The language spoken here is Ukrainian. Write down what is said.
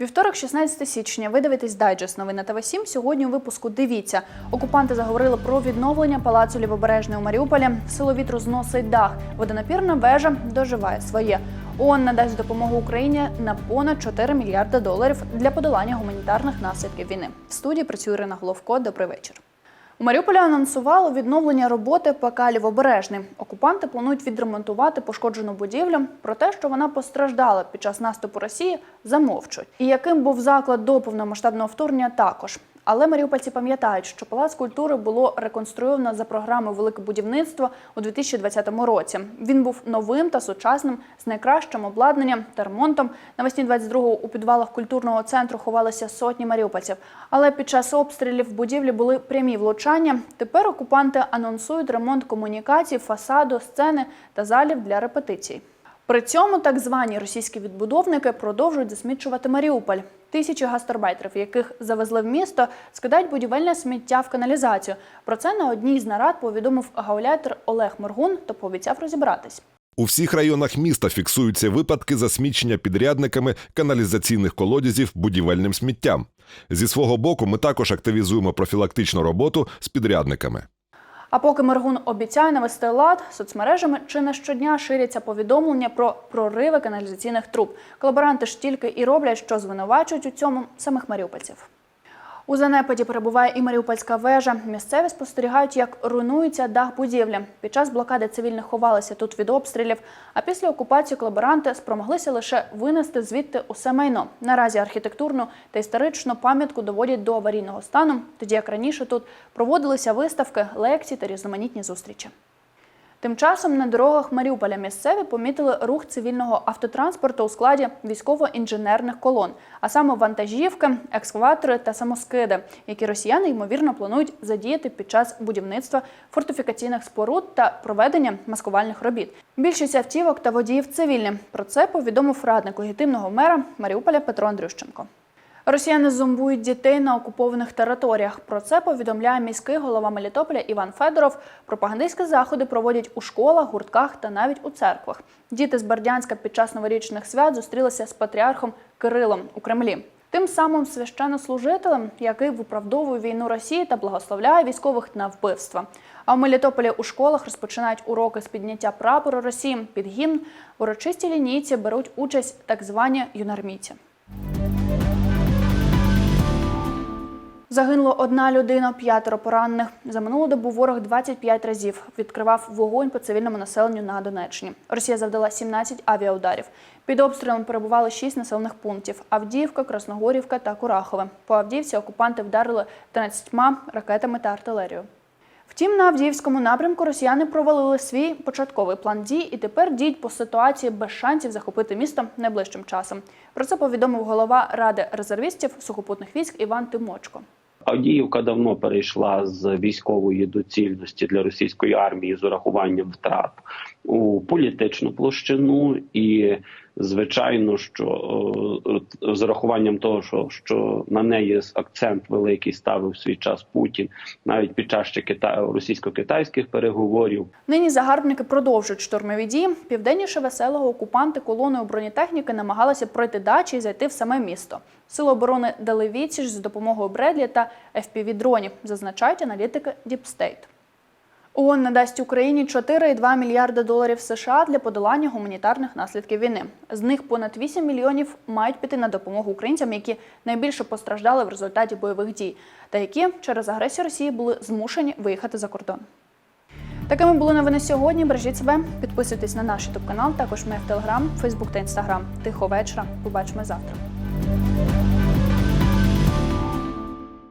Вівторок, 16 січня. Ви дивитесь дайджест новин на ТВ 7 Сьогодні у випуску дивіться. Окупанти заговорили про відновлення палацу Лівобережної у Маріуполі. Силовіт вітру зносить дах. Водонапірна вежа доживає своє. ООН надасть допомогу Україні на понад 4 мільярди доларів для подолання гуманітарних наслідків війни. В студії працює Ірина Головко. Добрий вечір. У Маріуполі анонсувало відновлення роботи ПК «Лівобережний». Окупанти планують відремонтувати пошкоджену будівлю. Про те, що вона постраждала під час наступу Росії, замовчують. І яким був заклад до повномасштабного вторгнення, також. Але маріупольці пам'ятають, що палац культури було реконструйовано за програмою Велике будівництво у 2020 році. Він був новим та сучасним з найкращим обладнанням та ремонтом. Навесні 22-го у підвалах культурного центру ховалися сотні маріупольців. Але під час обстрілів в будівлі були прямі влучання. Тепер окупанти анонсують ремонт комунікацій, фасаду, сцени та залів для репетицій. При цьому так звані російські відбудовники продовжують засмічувати Маріуполь. Тисячі гастарбайтерів, яких завезли в місто, скидають будівельне сміття в каналізацію. Про це на одній з нарад повідомив гауляйтер Олег Моргун та пообіцяв розібратись. У всіх районах міста фіксуються випадки засмічення підрядниками каналізаційних колодязів будівельним сміттям. Зі свого боку, ми також активізуємо профілактичну роботу з підрядниками. А поки Мергун обіцяє навести лад соцмережами, чи не щодня ширяться повідомлення про прориви каналізаційних труб. Колаборанти ж тільки і роблять, що звинувачують у цьому самих маріупольців. У занепаді перебуває і Маріупольська вежа. Місцеві спостерігають, як руйнується дах будівлі. Під час блокади цивільних ховалися тут від обстрілів. А після окупації колаборанти спромоглися лише винести звідти усе майно. Наразі архітектурну та історичну пам'ятку доводять до аварійного стану, тоді як раніше тут проводилися виставки, лекції та різноманітні зустрічі. Тим часом на дорогах Маріуполя місцеві помітили рух цивільного автотранспорту у складі військово-інженерних колон, а саме вантажівки, екскаватори та самоскиди, які росіяни ймовірно планують задіяти під час будівництва фортифікаційних споруд та проведення маскувальних робіт. Більшість автівок та водіїв цивільні. Про це повідомив радник легітимного мера Маріуполя Петро Андрющенко. Росіяни зомбують дітей на окупованих територіях. Про це повідомляє міський голова Мелітополя Іван Федоров. Пропагандистські заходи проводять у школах, гуртках та навіть у церквах. Діти з Бердянська під час новорічних свят зустрілися з патріархом Кирилом у Кремлі. Тим самим священнослужителем, який виправдовує війну Росії та благословляє військових на вбивства. А в Мелітополі у школах розпочинають уроки з підняття прапору Росії під гімн. В урочистій лінійці беруть участь так звані юнармійці. Загинуло одна людина, п'ятеро поранених. За минулу добу ворог 25 разів відкривав вогонь по цивільному населенню на Донеччині. Росія завдала 17 авіаударів. Під обстрілом перебували 6 населених пунктів: Авдіївка, Красногорівка та Курахове. По Авдіївці окупанти вдарили 13 ракетами та артилерією. Втім, на Авдіївському напрямку росіяни провалили свій початковий план дій і тепер діють по ситуації без шансів захопити місто найближчим часом. Про це повідомив голова ради резервістів сухопутних військ Іван Тимочко. Авдіївка давно перейшла з військової доцільності для російської армії з урахуванням втрат у політичну площину, і звичайно, що е, з урахуванням того, що, що на неї акцент великий ставив свій час Путін, навіть під час ще Кита... російсько-китайських переговорів. Нині загарбники продовжують штурмові дії. Південніше веселого окупанти колоною бронетехніки намагалися пройти дачі і зайти в саме місто. Сили оборони дали відсіч з допомогою Бредлі та FPV-дронів, зазначають аналітики Діпстейт. ООН надасть Україні 4,2 мільярди доларів США для подолання гуманітарних наслідків війни. З них понад 8 мільйонів мають піти на допомогу українцям, які найбільше постраждали в результаті бойових дій, та які через агресію Росії були змушені виїхати за кордон. Такими були новини сьогодні. Бережіть себе, підписуйтесь на наш ютуб канал. Також ми в Телеграм, Фейсбук та Інстаграм. Тихо вечора. Побачимо завтра.